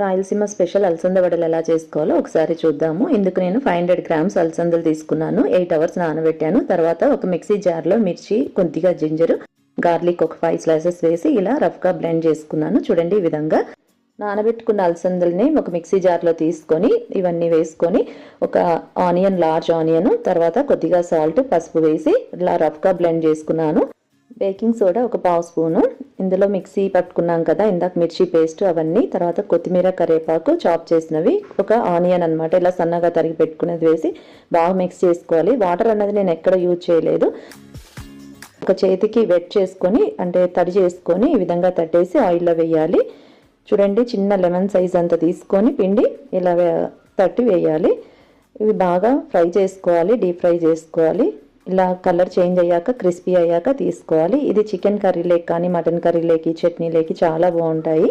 Rayalaseema special అలసంద వడలు ఎలా చేసుకోవాలో ఒకసారి చూద్దాము. ఇందుకు నేను ఫైవ్ హండ్రెడ్ గ్రామ్స్ అలసందలు తీసుకున్నాను. ఎయిట్ అవర్స్ నానబెట్టాను. తర్వాత ఒక మిక్సీ జార్లో మిర్చి కొద్దిగా జింజరు గార్లిక్ ఒక ఫైవ్ స్లైసెస్ వేసి ఇలా రఫ్గా బ్లెండ్ చేసుకున్నాను. చూడండి ఈ విధంగా నానబెట్టుకున్న అలసందల్ని ఒక మిక్సీ జార్లో తీసుకొని ఇవన్నీ వేసుకొని ఒక ఆనియన్ లార్జ్ ఆనియన్ తర్వాత కొద్దిగా సాల్ట్ పసుపు వేసి ఇలా రఫ్గా బ్లెండ్ చేసుకున్నాను. బేకింగ్ సోడా ఒక పావు స్పూను ఇందులో మిక్సీ పట్టుకున్నాం కదా ఇందాక మిర్చి పేస్ట్ అవన్నీ తర్వాత కొత్తిమీర కరివేపాకు చాప్ చేసినవి ఒక ఆనియన్ అనమాట ఇలా సన్నగా తరిగి పెట్టుకునేది వేసి బాగా మిక్స్ చేసుకోవాలి. వాటర్ అన్నది నేను ఎక్కడ యూజ్ చేయలేదు. ఒక చేతికి వెట్ చేసుకొని అంటే తడి చేసుకొని ఈ విధంగా తట్టేసి ఆయిల్లో వేయాలి. చూడండి చిన్న లెమన్ సైజ్ అంత తీసుకొని పిండి ఇలా తట్టి వేయాలి. ఇవి బాగా ఫ్రై చేసుకోవాలి డీప్ ఫ్రై చేసుకోవాలి. ఇలా కలర్ చేంజ్ అయ్యాక క్రిస్పీ అయ్యాక తీసుకోవాలి. ఇది చికెన్ కర్రీలోకి కానీ మటన్ కర్రీలోకి చట్నీలోకి చాలా బాగుంటాయి.